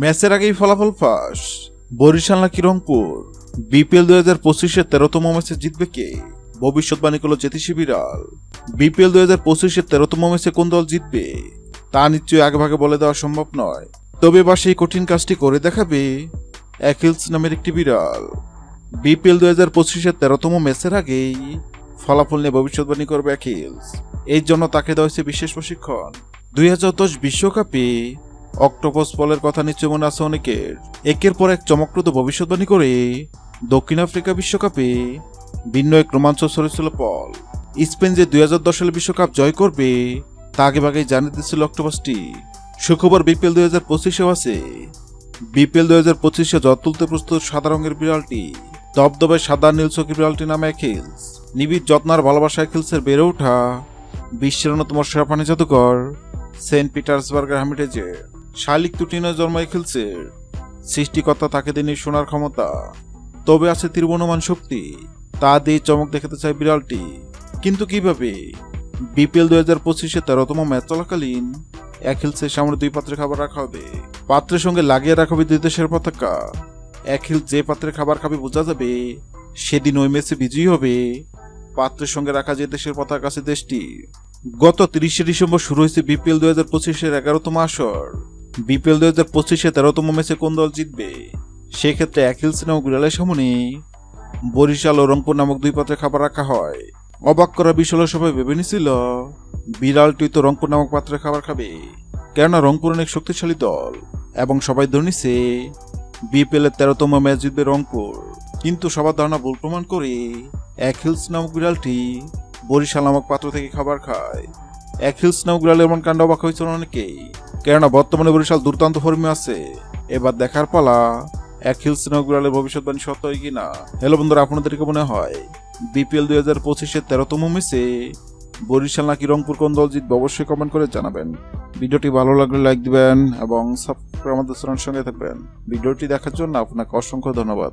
ম্যাচের আগেই ফলাফল ফাঁস। বরিশাল নাকি রংপুর? বিপিএল দুই হাজার পঁচিশের তেরোতম ম্যাচে জিতবে কে? ভবিষ্যৎবাণী করল জ্যোতিষী বিড়াল। বিপিএল দুই হাজার পঁচিশের তেরোতম ম্যাচে কোন দল জিতবে? তা নিশ্চয়ই আগেভাগে বলে দেওয়া সম্ভব নয়। তবে বা সেই কঠিন কাজটি করে দেখাবে অ্যাকিলস নামের একটি বিড়াল। বিপিএল দুই হাজার পঁচিশের তেরোতম ম্যাচের আগেই ফলাফল নিয়ে ভবিষ্যৎবাণী করবে অ্যাকিলস এর জন্য তাকে দেওয়া হয়েছে বিশেষ প্রশিক্ষণ। দুই হাজার দশ বিশ্বকাপে অক্টোপাস বলের কথা নিশ্চয় মনে আছে অনেকের। একের পর এক চমকপ্রদ ভবিষ্যৎবাণী করে দক্ষিণ আফ্রিকা বিশ্বকাপে ভিন্ন এক রোমাঞ্চ ছড়েছিল পল। স্পেন যে দুই হাজার দশ সালে বিশ্বকাপ জয় করবে, তা আগে ভাগেই জানিয়ে দিচ্ছিল অক্টোপাসটি। সুখবর বিপিএল দুই হাজার পঁচিশেও আছে। বিপিএল দুই হাজার পঁচিশে জট তুলতে প্রস্তুত সাদা রঙের বিড়ালটি দবদবে সাদা নীল চোখের বিড়ালটি নামে অ্যাকিলস নিবিড় যত্নার ভালোবাসা অ্যাকিলসের বেড়ে ওঠা বিশ্বের অন্যতম সেরা পানি জাদুকর সেন্ট পিটার্সবার্গের হামিটেজে শালিক তুটিনে জন্ম অ্যাকিলসের সৃষ্টিকর্তা তাকে দিনে শোনার ক্ষমতা। তবে আছে তীর্বনুমান শক্তি। তা দিয়ে চমক দেখাতে চায় বিড়ালটি। কিন্তু কীভাবে? বিপিএল দুই হাজার পঁচিশে তেরোতম ম্যাচ চলাকালীন এক হিলসের সামনে দুই পাত্রে খাবার রাখা হবে। পাত্রের সঙ্গে লাগিয়ে রাখা হবে দুই দেশের পতাকা। এক হিল যে পাত্রে খাবার খাবে বোঝা যাবে, সেদিন ওই ম্যাচে বিজয়ী হবে। পাত্রের সঙ্গে রাখা যে দেশের পতাকা আছে দেশটি। গত তিরিশে ডিসেম্বর শুরু হয়েছে বিপিএল দুই হাজার পঁচিশের এগারোতম আসর। বিপিএল দুই হাজার পঁচিশে তেরোতম ম্যাচে কোন দল জিতবে? সেক্ষেত্রে হিলস নামক বিড়ালের সামনে বরিশাল ও রংপুর নামক দুই পাত্রে খাবার রাখা হয়। অবাক করা হলো, সবাই ভেবে নিছিল বিড়ালটি তো রংপুর নামক পাত্রে খাবার খাবে। কেননা রংপুর অনেক শক্তিশালী দল এবং সবাই ধরে নিছে বিপিএল এর তেরোতম ম্যাচ জিতবে রংপুর। কিন্তু সবার ধারণা ভুল প্রমাণ করে হিলস নামক বিড়ালটি বরিশাল নামক পাত্র থেকে খাবার খায়। হিলস নামক বিড়াল এমন কাণ্ড অবাক হয়েছিল অনেকেই। কেননা বর্তমানে বরিশাল দুর্দান্ত ফর্মে আছে। এবার দেখার পালা, এক হিলস নামক ভবিষ্যৎবাণী সত্য হয় কিনা? হ্যালো বন্ধুরা আপনাদেরকে মনে হয়? বিপিএল দুই হাজার পঁচিশের তেরোতম ম্যাচে বরিশাল নাকি রংপুর কোন দল জিতবে অবশ্যই কমেন্ট করে জানাবেন। ভিডিওটি ভালো লাগলে লাইক দিবেন এবং সাবস্ক্রাইব আমাদের সঙ্গে থাকবেন। ভিডিওটি দেখার জন্য আপনাকে অসংখ্য ধন্যবাদ।